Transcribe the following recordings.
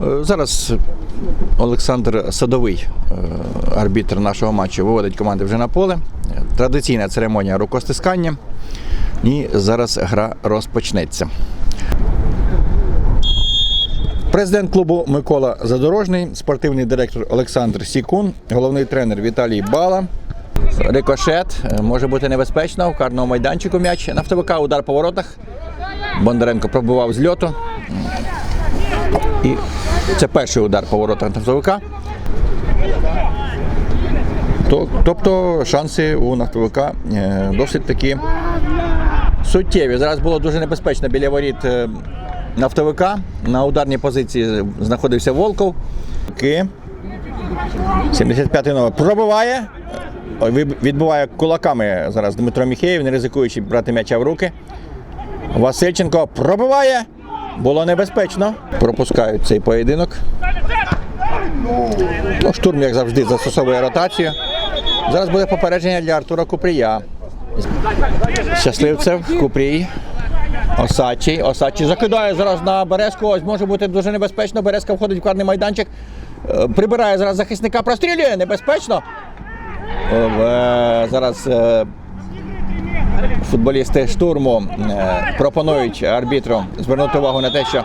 Е, Зараз Олександр Садовий, е, арбітр нашого матчу, виводить команди вже на поле. Традиційна церемонія рукостискання. І зараз гра розпочнеться. Президент клубу Микола Задорожний, спортивний директор Олександр Сікун, головний тренер Віталій Бала. Рикошет е, може бути небезпечно. В карному майданчику м'яч нафтовика, удар по воротах. Бондаренко пробував з льоту. І це перший удар по воротах нафтовика. Тобто шанси у нафтовика е, досить такі суттєві. Зараз було дуже небезпечно біля воріт е, нафтовика. На ударній позиції знаходився Волков. 75-й номер пробиває. Відбуває кулаками зараз Дмитро Міхеєв, не ризикуючи брати м'яча в руки. Васильченко пробиває. Було небезпечно. Пропускають цей поєдинок. Ну, штурм, як завжди, застосовує ротацію. Зараз буде попередження для Артура Купрія. Щасливцев, Купрій. Осадчий. Осадчий закидає зараз на Березку. Ось може бути дуже небезпечно. Березка входить в карний майданчик. Е, Прибирає зараз захисника, прострілює. Небезпечно. Е, Зараз е, футболісти штурму е, пропонують арбітру звернути увагу на те, що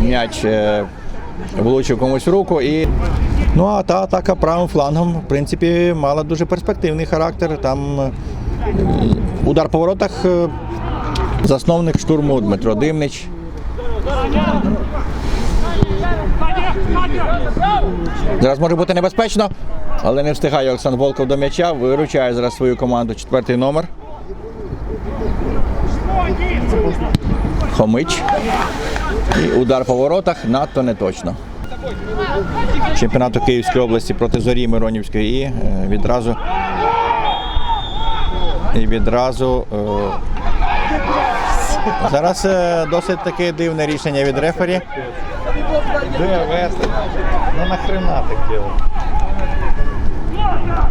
м'яч е, влучив комусь в руку. І... Ну а та атака правим флангом, в принципі, мала дуже перспективний характер. Там е, удар по воротах, засновник штурму Дмитро Димнич. Зараз може бути небезпечно, але не встигає Олександр Волков до м'яча, виручає зараз свою команду четвертий номер. Хомич. І удар по воротах надто не точно. Чемпіонату Київської області проти Зорі Миронівської і е, відразу. І відразу. е, Зараз е, досить таке дивне рішення від рефері. Де вести? Ну нахрена так делать? Е,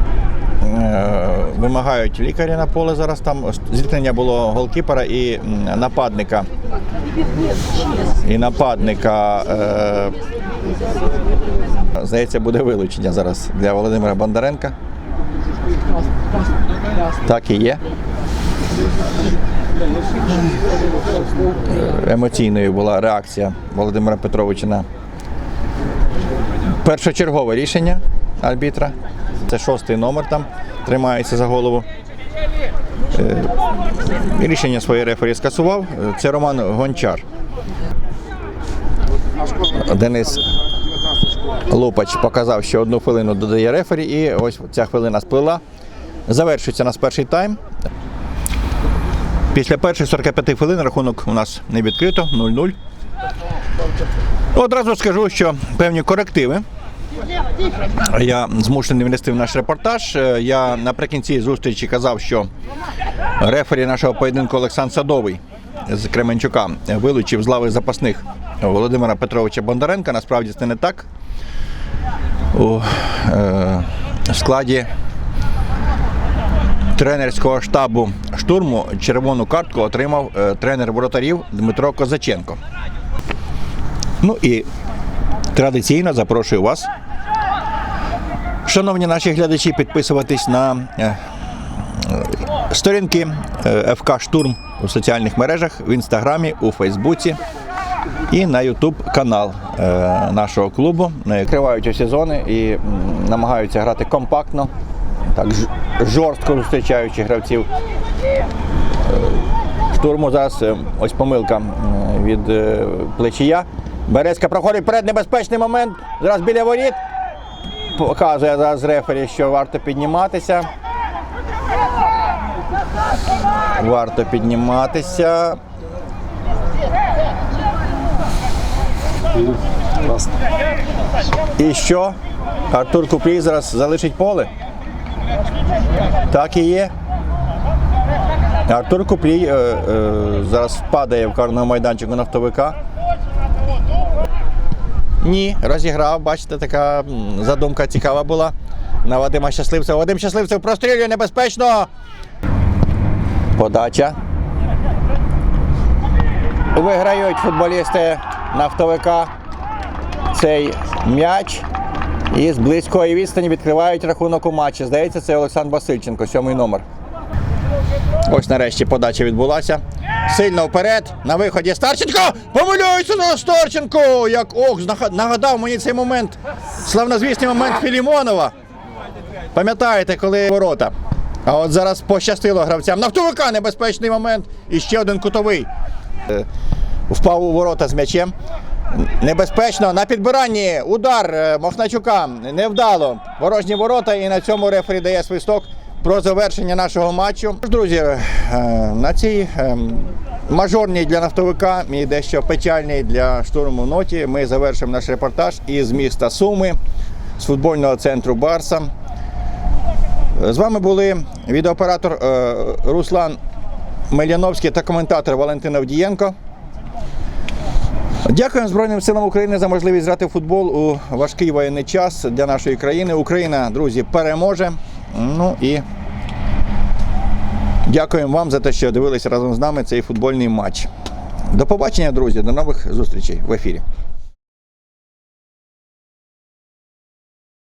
Вимагають лікарі на поле зараз. Там зіткнення було голкіпера і нападника. І нападника. Е, здається, буде вилучення зараз для Володимира Бондаренка. Так і є. Е, Емоційною була реакція Володимира Петровича на першочергове рішення арбітра. Це шостий номер там тримається за голову. Е, Рішення своє рефері скасував. Е, Це Роман Гончар. Денис Лупач показав, що одну хвилину додає рефері, і ось ця хвилина сплила. Завершується нас перший тайм. Після перших 45 хвилин рахунок у нас не відкрито 0-0. Одразу скажу, що певні корективи я змушений внести в наш репортаж. Е, Я наприкінці зустрічі казав, що рефері нашого поєдинку Олександр Садовий з Кременчука вилучив з лави запасних Володимира Петровича Бондаренка. Насправді це не так. У е, складі тренерського штабу штурму червону картку отримав е, тренер воротарів Дмитро Козаченко. Ну і традиційно запрошую вас, шановні наші глядачі, підписуватись на е, сторінки е, ФК Штурм у соціальних мережах, в інстаграмі, у Фейсбуці і на Ютуб канал е, нашого клубу. Відкривають сезони і намагаються грати компактно, так жорстко зустрічаючи гравців штурму. Зараз ось помилка від плечія. Березка проходить вперед, небезпечний момент. Зараз біля воріт. Показує зараз рефері, що варто підніматися. Варто підніматися. І що? Артур Купрій зараз залишить поле. Так і є. Артур Купрій е, е, зараз падає в карному майданчику нафтовика. Ні, розіграв, бачите, така задумка цікава була. На Вадима Щасливця. Вадим Щасливцев прострілює небезпечно. Подача. Виграють футболісти нафтовика. цей м'яч. І з близької відстані відкривають рахунок у матчі. Здається, це Олександр Васильченко, сьомий номер. Ось нарешті подача відбулася. Сильно вперед. На виході Старченко. Помиляється на Старченко. Як ох, нагадав мені цей момент. Славнозвісний момент Філімонова. Пам'ятаєте, коли ворота. А от зараз пощастило гравцям. Нафтовика небезпечний момент. І ще один кутовий. Е, Впав у ворота з м'ячем. Небезпечно. На підбиранні удар е, Мохначука. Невдало. Порожні ворота. І на цьому рефері дає свисток про завершення нашого матчу. Друзі, е, на цій е, мажорній для нафтовика і дещо печальній для штурму ноті ми завершимо наш репортаж із міста Суми, з футбольного центру Барса. З вами були відеооператор е, Руслан Мельяновський та коментатор Валентин Авдієнко. Дякуємо Збройним силам України за можливість грати в футбол у важкий воєнний час для нашої країни. Україна, друзі, переможе. Ну і дякуємо вам за те, що дивилися разом з нами цей футбольний матч. До побачення, друзі, до нових зустрічей в ефірі.